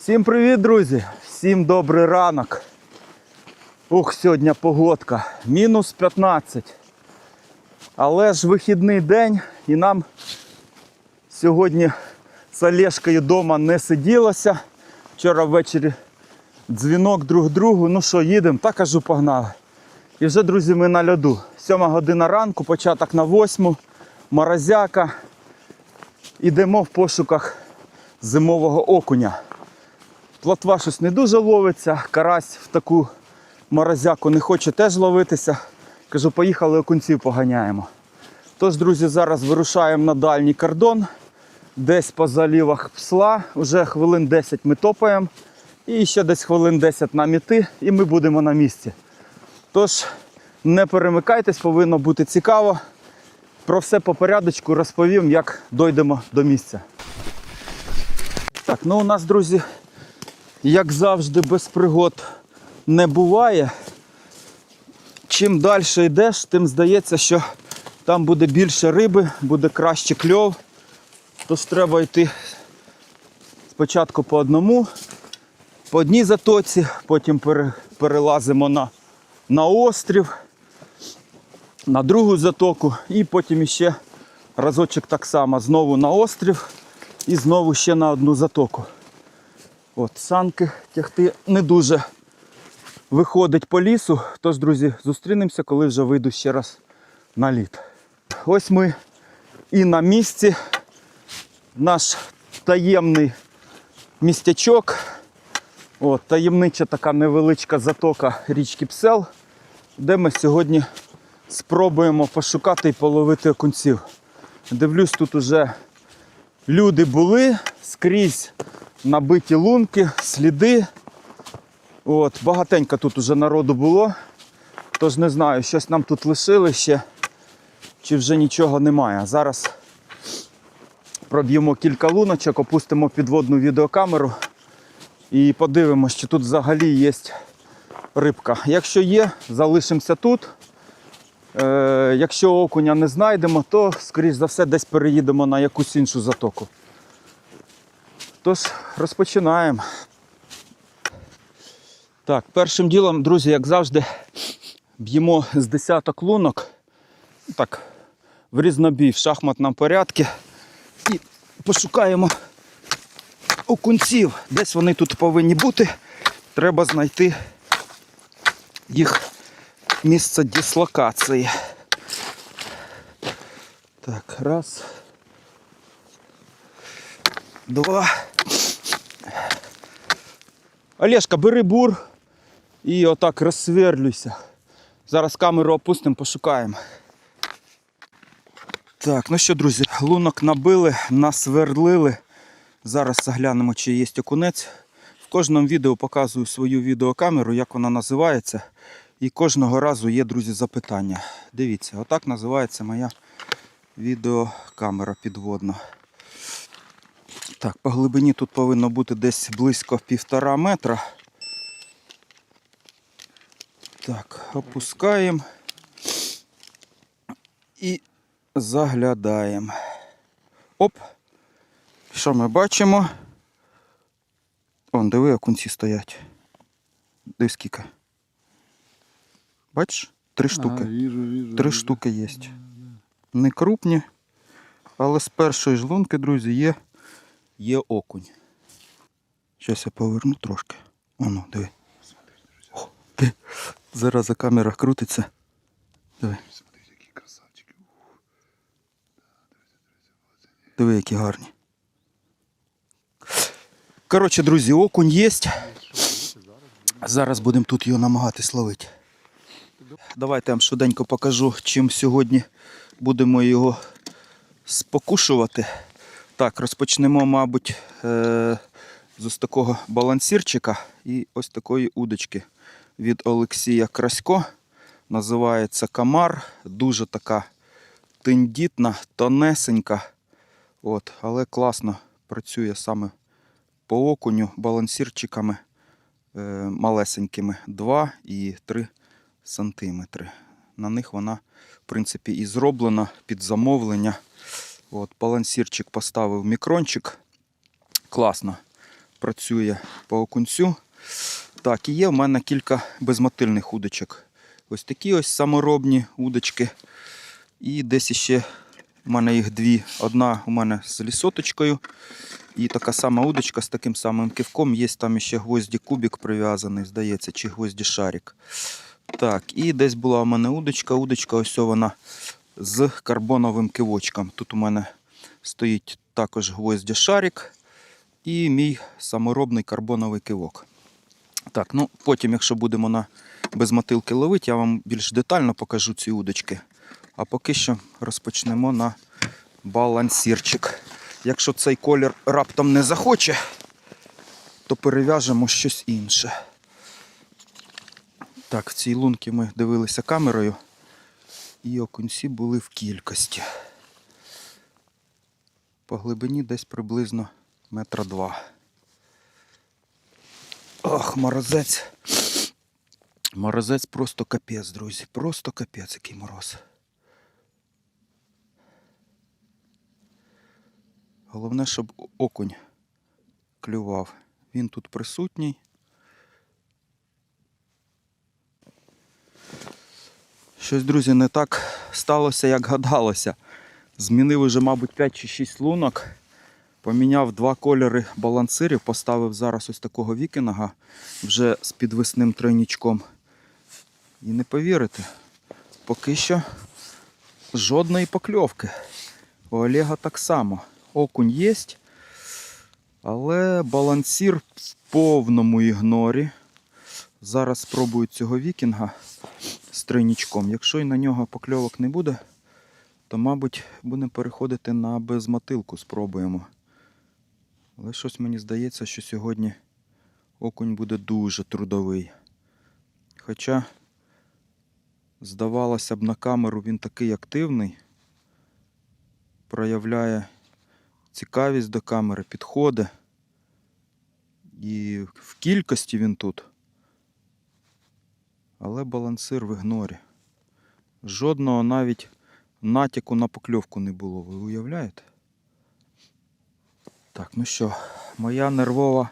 Всім привіт, друзі! Всім добрий ранок. Ух, сьогодні погодка. Мінус 15. Але ж вихідний день і нам сьогодні з Олешкою вдома не сиділося. Вчора ввечері дзвінок друг другу. Ну що, їдемо? Та кажу, погнали. І вже, друзі, ми на льоду. Сьома година ранку, початок на восьму, морозяка. Ідемо в пошуках зимового окуня. Плотва щось не дуже ловиться, карась в таку морозяку не хоче теж ловитися. Кажу, поїхали окунців поганяємо. Тож, друзі, зараз вирушаємо на дальній кордон, десь по залівах псла. Уже хвилин 10 ми топаємо. І ще десь хвилин 10 нам іти, і ми будемо на місці. Тож, не перемикайтесь, повинно бути цікаво. Про все по порядочку розповім, як дойдемо до місця. Так, ну у нас, друзі, як завжди, без пригод не буває. Чим далі йдеш, тим здається, що там буде більше риби, буде краще кльов. Тож треба йти спочатку по одному, по одній затоці, потім перелазимо на, на острів, на другу затоку і потім іще разочок так само знову на острів і знову ще на одну затоку. От, санки тягти не дуже виходить по лісу. Тож, друзі, зустрінемося, коли вже вийду ще раз на лід. Ось ми і на місці. Наш таємний містячок. От, таємнича така невеличка затока річки Псел, де ми сьогодні спробуємо пошукати і половити окунців. Дивлюсь, тут уже люди були скрізь набиті лунки, сліди. От, багатенько тут уже народу було. Тож не знаю, щось нам тут лишили ще, чи вже нічого немає. Зараз проб'ємо кілька луночок, опустимо підводну відеокамеру і подивимося, чи тут взагалі є рибка. Якщо є, залишимося тут. Е, якщо окуня не знайдемо, то, скоріш за все, десь переїдемо на якусь іншу затоку. Тож, розпочинаємо. Так, першим ділом, друзі, як завжди, б'ємо з десяток лунок. Так, в різнобій, в шахматному порядку. І пошукаємо окунців. Десь вони тут повинні бути. Треба знайти їх місце дислокації. Так, раз. Два. Олешка, бери бур і отак розсверлюйся. Зараз камеру опустимо, пошукаємо. Так, ну що, друзі, лунок набили, насверлили. Зараз заглянемо, чи є окунець. В кожному відео показую свою відеокамеру, як вона називається. І кожного разу є, друзі, запитання. Дивіться, отак називається моя відеокамера підводна. Так, по глибині тут повинно бути десь близько півтора метра. Так, опускаємо і заглядаємо. Оп! Що ми бачимо? Он, диви, окунці стоять. Диви скільки. Бачиш? Три штуки. Ага, вижу, вижу, Три вижу. штуки є. Не крупні, але з першої ж лунки, друзі, є, є окунь. Зараз я поверну трошки. Оно, диви. О, диви. Зараз камера крутиться. Диви. Диви, які гарні. Коротше, друзі, окунь є. Зараз будемо тут його намагатись ловити. Давайте я вам швиденько покажу, чим сьогодні будемо його спокушувати. Так, розпочнемо, мабуть, е- з ось такого балансірчика і ось такої удочки від Олексія Красько. Називається Камар. Дуже така тендітна, тонесенька. От, але класно працює саме по окуню балансірчиками е, малесенькими 2 і 3 сантиметри. На них вона, в принципі, і зроблена під замовлення. От, балансірчик поставив мікрончик. Класно. працює по окунцю. Так, і є в мене кілька безмотильних удочок. Ось такі ось саморобні удочки. І десь іще у мене їх дві. Одна у мене з лісоточкою. І така сама удочка з таким самим кивком. Є там ще гвозді кубик прив'язаний, здається, чи гвозді шарик. Так, і десь була у мене удочка. Удочка ось вона з карбоновим кивочком. Тут у мене стоїть також гвозді шарик і мій саморобний карбоновий кивок. Так, ну потім, якщо будемо на без мотилки ловити, я вам більш детально покажу ці удочки. А поки що розпочнемо на балансірчик. Якщо цей колір раптом не захоче, то перев'яжемо щось інше. Так, в цій лунці ми дивилися камерою, і окунці були в кількості. По глибині десь приблизно метра два. Ох, морозець. Морозець просто капець, друзі. Просто капець, який мороз. Головне, щоб окунь клював. Він тут присутній. Щось, друзі, не так сталося, як гадалося. Змінив уже, мабуть, 5 чи 6 лунок. Поміняв два кольори балансирів, поставив зараз ось такого вікінга вже з підвісним тройнічком. І не повірите, поки що жодної покльовки. У Олега так само. Окунь є, але балансір в повному ігнорі. Зараз спробую цього вікінга з тройнічком. Якщо і на нього покльовок не буде, то, мабуть, будемо переходити на безмотилку, спробуємо. Але щось мені здається, що сьогодні окунь буде дуже трудовий. Хоча, здавалося б, на камеру він такий активний, проявляє цікавість до камери, підходить. І в кількості він тут. Але балансир в ігнорі. Жодного навіть натяку на покльовку не було, ви уявляєте? Так, ну що, моя нервова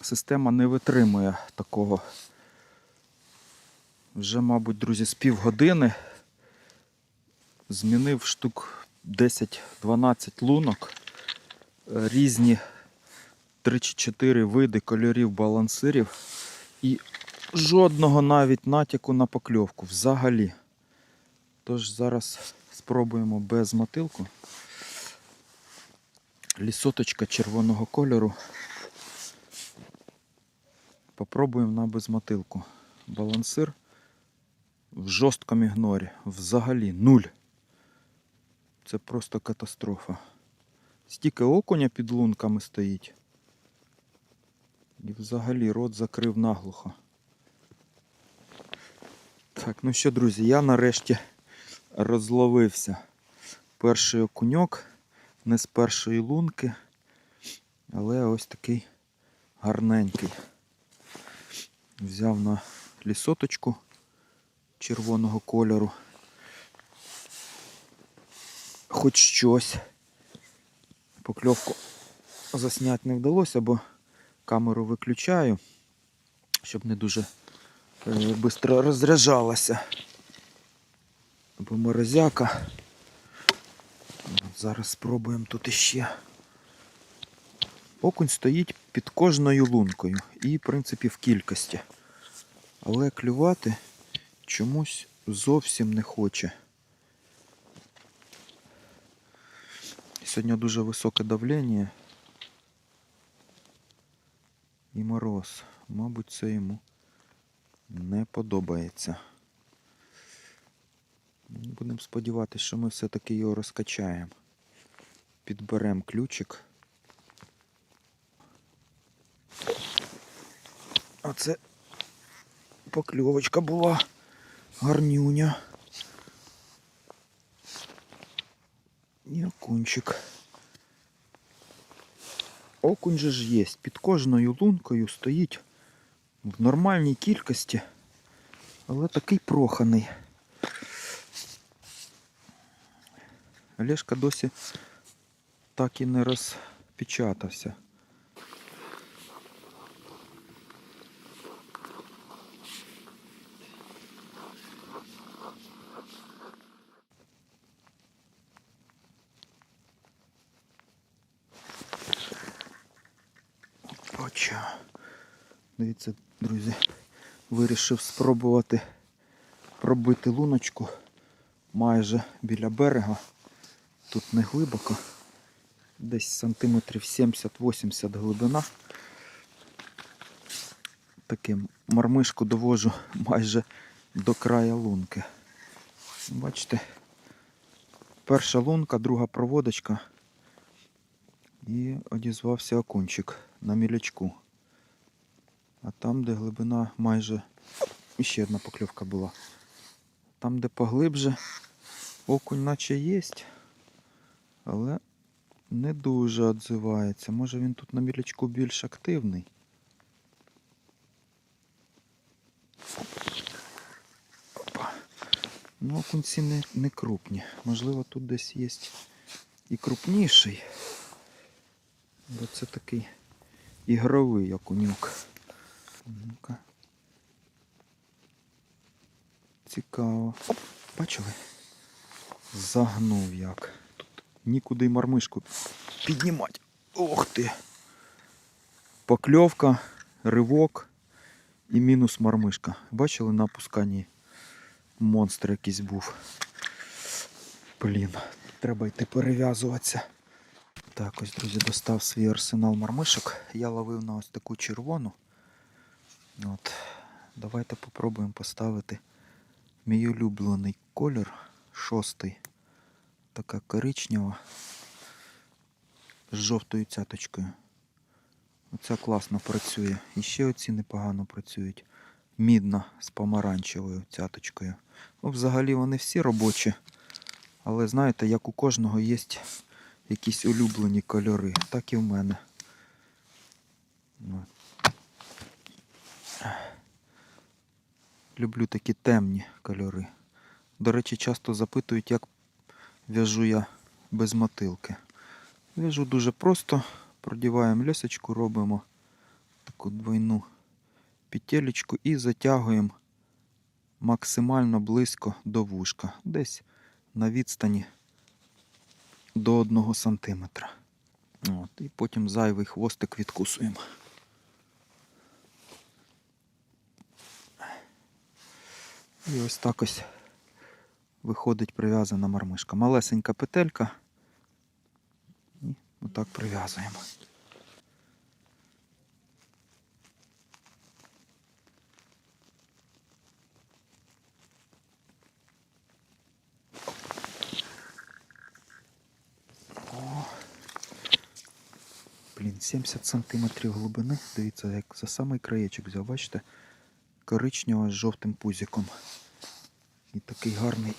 система не витримує такого. Вже, мабуть, друзі, з півгодини змінив штук 10-12 лунок. Різні 3 чи 4 види кольорів балансирів. І жодного навіть натяку на покльовку взагалі. Тож зараз спробуємо без мотилку. Лісоточка червоного кольору. Попробуємо на безмотилку. Балансир в жорсткому ігнорі. Взагалі нуль. Це просто катастрофа. Стільки окуня під лунками стоїть. І взагалі рот закрив наглухо. Так, ну що, друзі, я нарешті розловився. Перший окуньок, не з першої лунки, але ось такий гарненький. Взяв на лісоточку червоного кольору. Хоч щось. Покльовку засняти не вдалося, бо камеру виключаю, щоб не дуже швидко розряджалася. Бо морозяка. Зараз спробуємо тут іще. Окунь стоїть під кожною лункою і, в принципі, в кількості. Але клювати чомусь зовсім не хоче. Сьогодні дуже високе давлення і мороз. Мабуть, це йому не подобається. Будемо сподіватися, що ми все-таки його розкачаємо. Підберемо ключик. А це покльовочка була гарнюня. І окунчик. Окунь же ж є. Під кожною лункою стоїть в нормальній кількості, але такий проханий. Олешка досі так і не розпечатався. Хоча. Дивіться, друзі, вирішив спробувати пробити луночку майже біля берега. Тут не глибоко. Десь сантиметрів 70-80 глибина. Таким мармишку довожу майже до края лунки. Бачите, перша лунка, друга проводочка. І одізвався окунчик на мілячку. А там, де глибина майже ще одна покльовка була. Там, де поглибже, окунь наче є, але не дуже відзивається. Може він тут на мілячку більш активний. Опа. Ну, окунці не, не крупні. Можливо, тут десь є і крупніший. Бо це такий ігровий окунюк. Ну-ка. Цікаво. Бачили? Загнув як. Тут нікуди мармишку піднімати. Ох ти. Покльовка, ривок і мінус мармишка. Бачили на опусканні монстр якийсь був. Блін, треба йти перев'язуватися. Так, ось, друзі, достав свій арсенал мармишок. Я ловив на ось таку червону. От. Давайте попробуємо поставити мій улюблений колір шостий. Така коричнева з жовтою цяточкою. Оця класно працює. І ще оці непогано працюють. Мідна з помаранчевою цяточкою. Ну, взагалі вони всі робочі. Але знаєте, як у кожного є якісь улюблені кольори, так і в мене. От. Люблю такі темні кольори. До речі, часто запитують, як в'яжу я без мотилки. В'яжу дуже просто, продіваємо лісочку, робимо таку двойну петелечку і затягуємо максимально близько до вушка. Десь на відстані до 1 сантиметра. От, і потім зайвий хвостик відкусуємо. І ось так ось виходить прив'язана мармишка. Малесенька петелька. І отак прив'язуємо. Блін, 70 сантиметрів глибини. Дивіться, як за самий краєчок взяв, бачите? Коричнево з жовтим пузиком. І такий гарний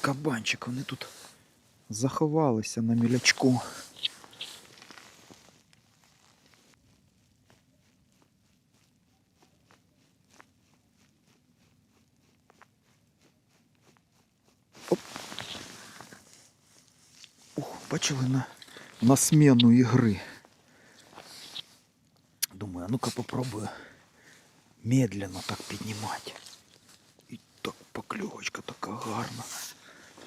кабанчик. Вони тут заховалися на мілячку. Бачили на, на смену ігри. Думаю, а ну-ка попробую медленно так піднімати. Покльовочка така гарна.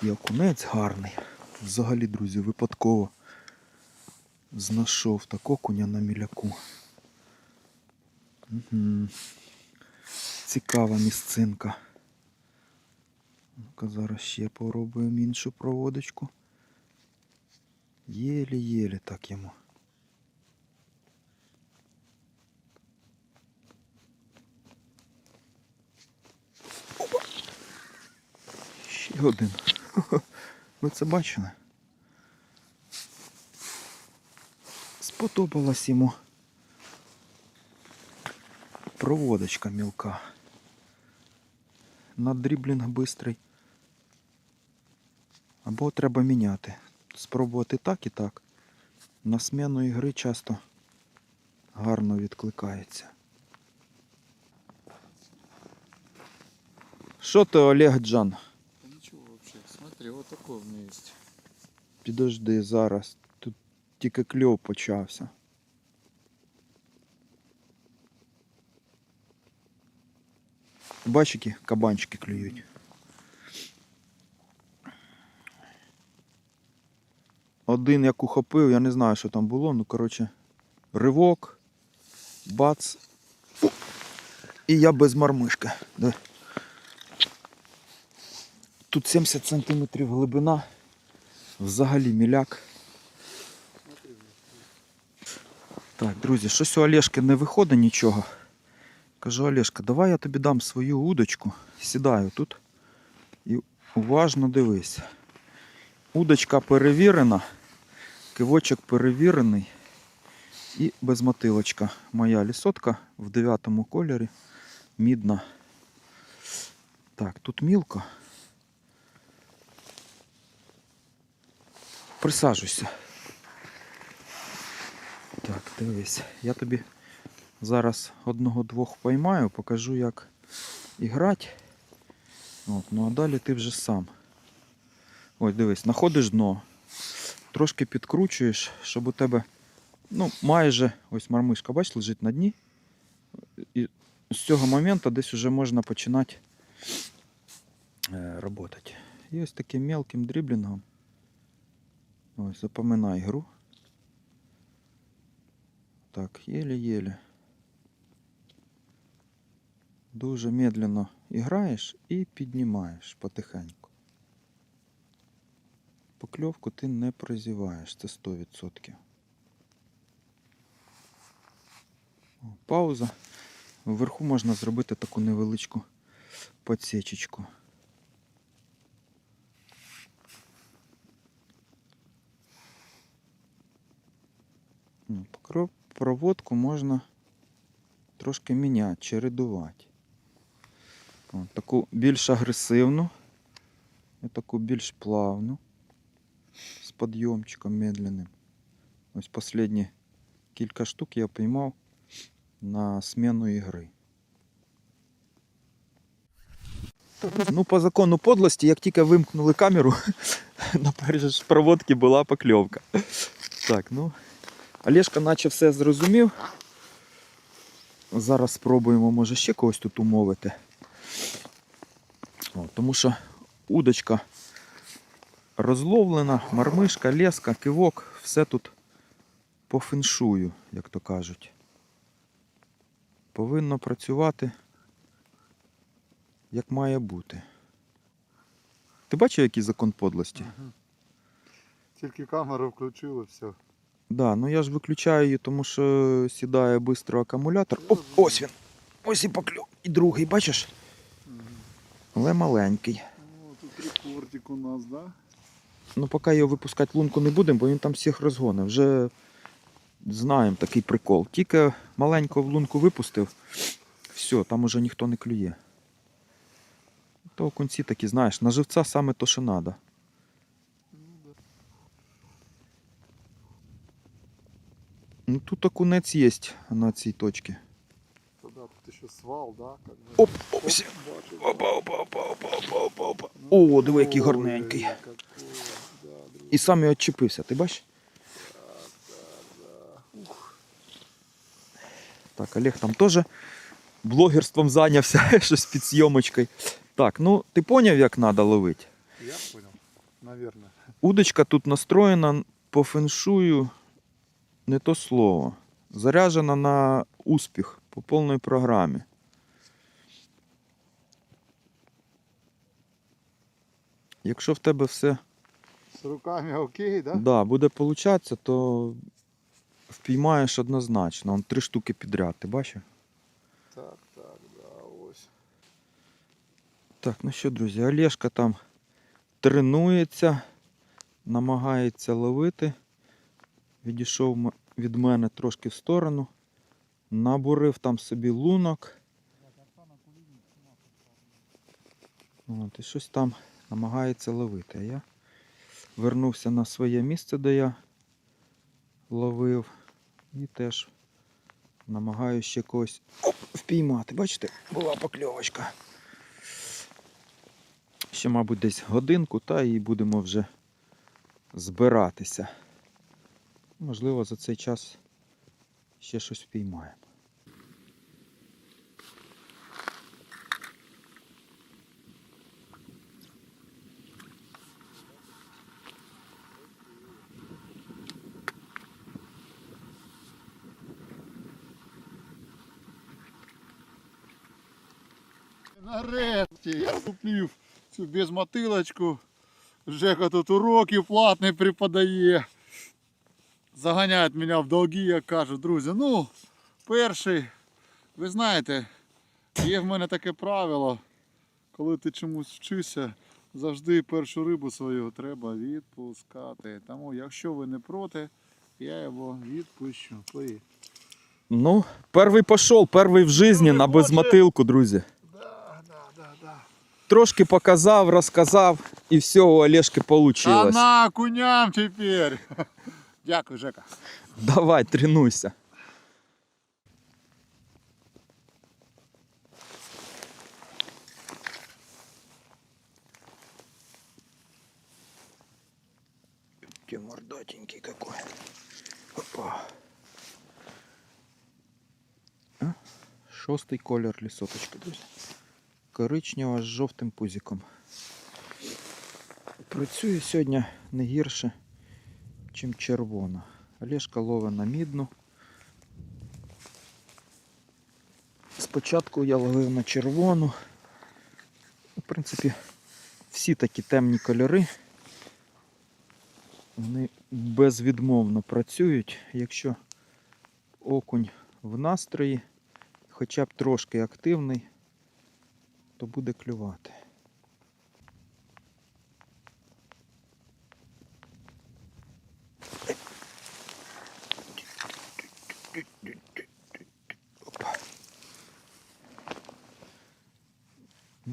І окунець гарний. Взагалі, друзі, випадково знайшов так окуня на міляку. Угу. Цікава місцинка. Ну-ка зараз ще попробуємо іншу проводочку. Єлі-єлі так йому. Ще один. Ви це бачили? Сподобалась йому проводочка мілка. Надріблінг бистрий. Або треба міняти. Спробувати так і так. На смену ігри часто гарно відкликається. Що ти, Олег Джан? Да ничего вообще. Смотри, вот такой у меня есть. Підожди зараз. Тут тільки кльов почався. Бач, кабанчики клюють. Один як ухопив, я не знаю, що там було, ну коротше, ривок Бац. І я без мармишки. Диви. Тут 70 см глибина. Взагалі міляк. Так, друзі, щось у Олешки не виходить нічого. Кажу, Олешка, давай я тобі дам свою удочку. Сідаю тут і уважно дивись. Удочка перевірена, кивочок перевірений і безмотилочка. Моя лісотка в 9 кольорі, мідна. Так, тут мілко. Присаджуйся. Так, дивись, я тобі зараз одного-двох поймаю, покажу, як і грати. От, ну а далі ти вже сам. Ось дивись, знаходиш дно, трошки підкручуєш, щоб у тебе, ну, майже ось мармишка, бач, лежить на дні. І з цього моменту десь вже можна починати е, працювати. І ось таким мелким дріблінгом. Ось, запоминай гру. Так, єле-єле. Дуже медленно іграєш і піднімаєш потихеньку. Покльовку ти не прозіваєш, це 100%. О, Пауза. Вверху можна зробити таку невеличку подсечечку. Проводку можна трошки міняти, чередувати. От, таку більш агресивну і таку більш плавну з підйомчиком медленним. Ось останні кілька штук я поймав на зміну ігри. Ну, по закону подлості, як тільки вимкнули камеру, на першій проводці була покльовка. Так, ну. Олешка наче все зрозумів. Зараз спробуємо, може, ще когось тут умовити. О, тому що удочка розловлена, мармишка, леска, кивок, все тут по феншую, як то кажуть. Повинно працювати як має бути. Ти бачив, який закон подлості? Тільки камеру включили, все. Да, ну я ж виключаю її, тому що сідає швидко акумулятор. Оп, ось він. Ось і покльов. І другий, бачиш? Але маленький. О, тут рекордик у нас, да? Ну, поки його випускати в лунку не будемо, бо він там всіх розгонив. Вже знаємо такий прикол. Тільки маленького в лунку випустив, все, там уже ніхто не клює. То окунці такі, знаєш, на живця саме то, що треба. Ну тут окунець є на цій точці. Да, тут ще свал, да? Оп, оп. Опа, опа, опа, опа, опа, опа, опа. О, диви, який гарненький. І сам і відчепився, ти бачиш? Так, Олег там теж блогерством зайнявся, щось під зйомочкою. Так, ну ти поняв, як треба ловити? Я понял, наверное. Удочка тут настроєна по феншую не то слово. Заряджена на успіх по повній програмі. Якщо в тебе все З руками окей, да? да, буде получатися, то впіймаєш однозначно. Он три штуки підряд, ти бачив? Так, так, да, ось. Так, ну що, друзі, Олешка там тренується, намагається ловити. Відійшов від мене трошки в сторону, набурив там собі лунок. От, і щось там намагається ловити. Я вернувся на своє місце, де я ловив, і теж намагаюся ще когось оп, впіймати. Бачите, була покльовочка. Ще, мабуть, десь годинку, та і будемо вже збиратися. Можливо, за цей час ще щось впіймаємо. Нарешті я куплів цю безмотилочку. Жека тут уроки платний преподає. Заганяють мене в долги, я кажу, друзі. Ну, перший, ви знаєте, є в мене таке правило, коли ти чомусь вчишся, завжди першу рибу свою треба відпускати. Тому, якщо ви не проти, я його відпущу. Поїхали. Ну, перший пішов, перший в житті на безмотилку, друзі. Да, да, да, да. Трошки показав, розказав, і все у Олешки А вийшло. на куням тепер. Дякую, Жека. Давай, тренуйся. Ты мордатенький какой. Опа. Шостий колір лісоточки, друзі. Коричнева з жовтим пузиком. Працює сьогодні не гірше, чим червона. Олешка ловить на мідну. Спочатку я ловив на червону. В принципі, всі такі темні кольори. Вони безвідмовно працюють, якщо окунь в настрої, хоча б трошки активний, то буде клювати.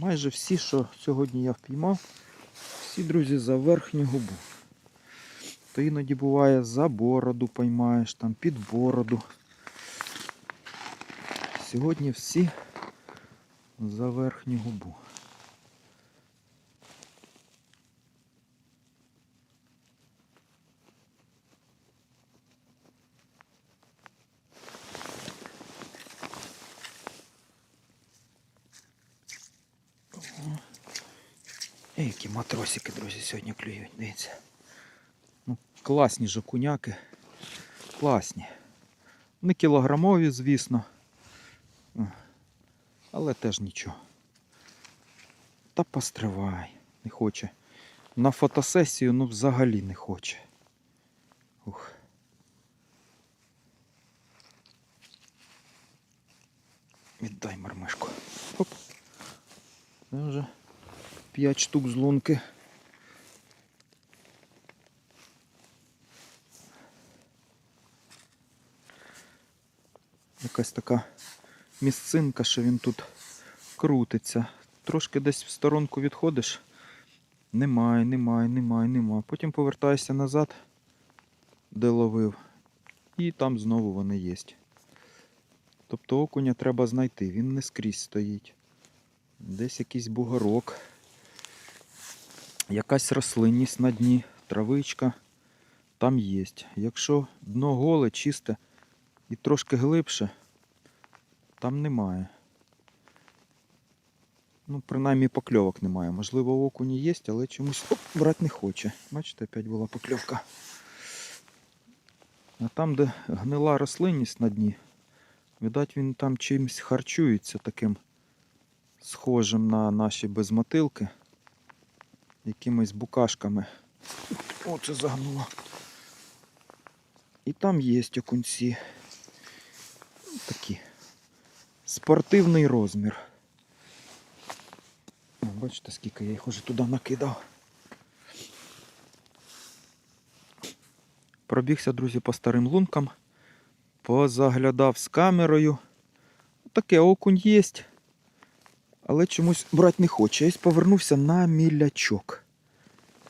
Майже всі, що сьогодні я впіймав, всі, друзі, за верхню губу. То іноді буває за бороду поймаєш, там під бороду. Сьогодні всі за верхню губу. Ей, які матросики, друзі, сьогодні клюють, дивіться. Ну, класні ж окуняки. Класні. Не кілограмові, звісно. Але теж нічого. Та постривай, не хоче. На фотосесію ну взагалі не хоче. Ух. Віддай мармишку. Оп. Це вже 5 штук з лунки. Якась така місцинка, що він тут крутиться. Трошки десь в сторонку відходиш. Немає, немає, немає, немає. Потім повертаєшся назад, де ловив. І там знову вони є. Тобто окуня треба знайти, він не скрізь стоїть. Десь якийсь бугорок, якась рослинність на дні, травичка там є. Якщо дно голе, чисте і трошки глибше, там немає. Ну, принаймні покльовок немає. Можливо, окуні є, але чомусь оп, брати не хоче. Бачите, опять була покльовка. А там, де гнила рослинність на дні, видать, він там чимось харчується таким схожим на наші безмотилки. Якимись букашками. Оце загнуло. І там є окунці. Такі. Спортивний розмір. О, бачите, скільки я їх уже туди накидав. Пробігся, друзі, по старим лункам. Позаглядав з камерою. Таке окунь є. Але чомусь брати не хоче. Я повернувся на мілячок.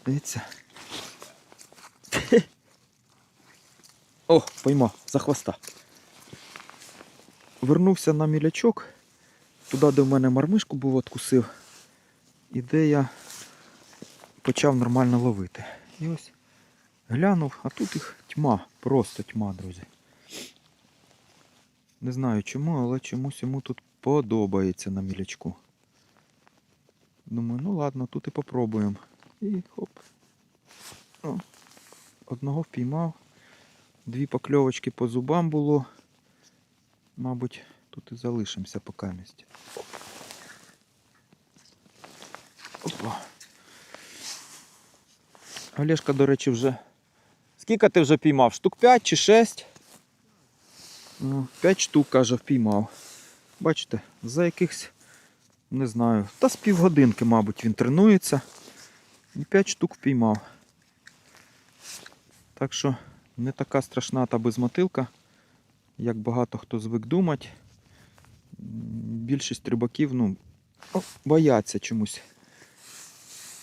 Дивіться. О, поймав, за хвоста. Вернувся на мілячок, туди, де в мене мармишку був, откусив, і де я почав нормально ловити. І ось глянув, а тут їх тьма, просто тьма, друзі. Не знаю чому, але чомусь йому тут подобається на мілячку. Думаю, ну ладно, тут і попробуємо. І хоп. О, одного впіймав. Дві покльовочки по зубам було. Мабуть, тут і залишимося поки місці. О. Олешка, до речі, вже. Скільки ти вже піймав? Штук 5 чи 6? Ну, 5 штук, каже, впіймав. Бачите, за якихось, не знаю, та з півгодинки, мабуть, він тренується. І 5 штук впіймав. Так що не така страшна та безмотилка, як багато хто звик думати. Більшість рибаків ну, бояться чомусь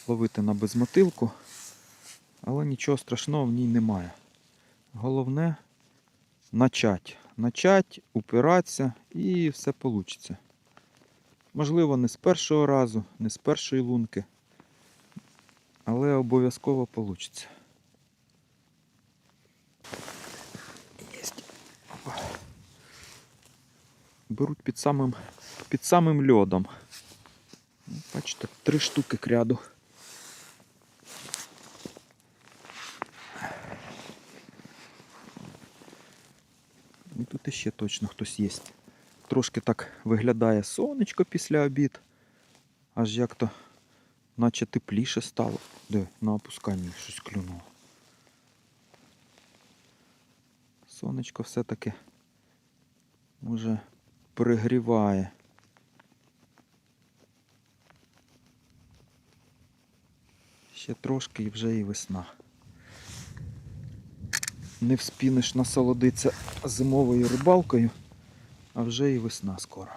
ловити на безмотилку, але нічого страшного в ній немає. Головне начать. Начать, упиратися і все вийде. Можливо, не з першого разу, не з першої лунки, але обов'язково вийде. Беруть під самим, під самим льодом. Бачите, три штуки кряду. Іще точно хтось є. Трошки так виглядає сонечко після обід. Аж як то наче тепліше стало. Де на опусканні щось клюнуло. Сонечко все-таки може перегріває. Ще трошки і вже і весна. Не вспінеш насолодитися зимовою рибалкою, а вже і весна скоро.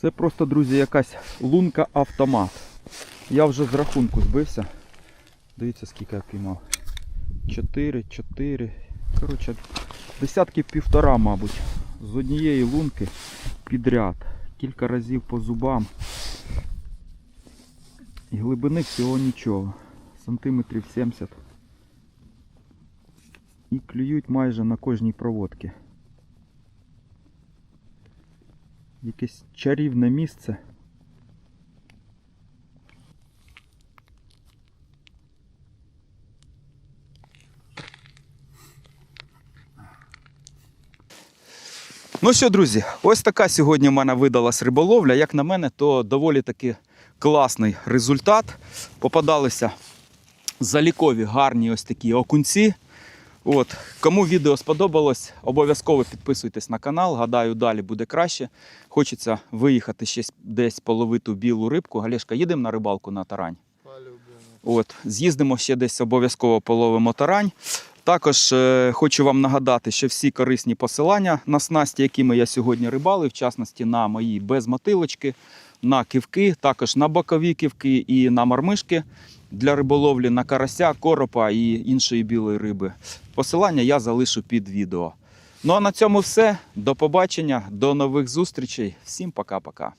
Це просто, друзі, якась лунка автомат. Я вже з рахунку збився. Дивіться, скільки я піймав. 4, 4. Коротше, десятки півтора, мабуть. З однієї лунки підряд. Кілька разів по зубам. І глибини всього нічого. Сантиметрів 70. І клюють майже на кожній проводці. Якесь чарівне місце. Ну що, друзі, ось така сьогодні в мене видалась риболовля. Як на мене, то доволі таки класний результат. Попадалися залікові гарні ось такі окунці. От. Кому відео сподобалось, обов'язково підписуйтесь на канал. Гадаю, далі буде краще. Хочеться виїхати ще десь половити білу рибку. Галешка, їдемо на рибалку на тарань. От, з'їздимо ще десь обов'язково половимо тарань. Також е, хочу вам нагадати, що всі корисні посилання на снасті, якими я сьогодні рибалив, в частності на мої безмотилочки, на кивки, також на бокові кивки і на мармишки для риболовлі, на карася, коропа і іншої білої риби. Посилання я залишу під відео. Ну а на цьому все. До побачення, до нових зустрічей. Всім пока-пока.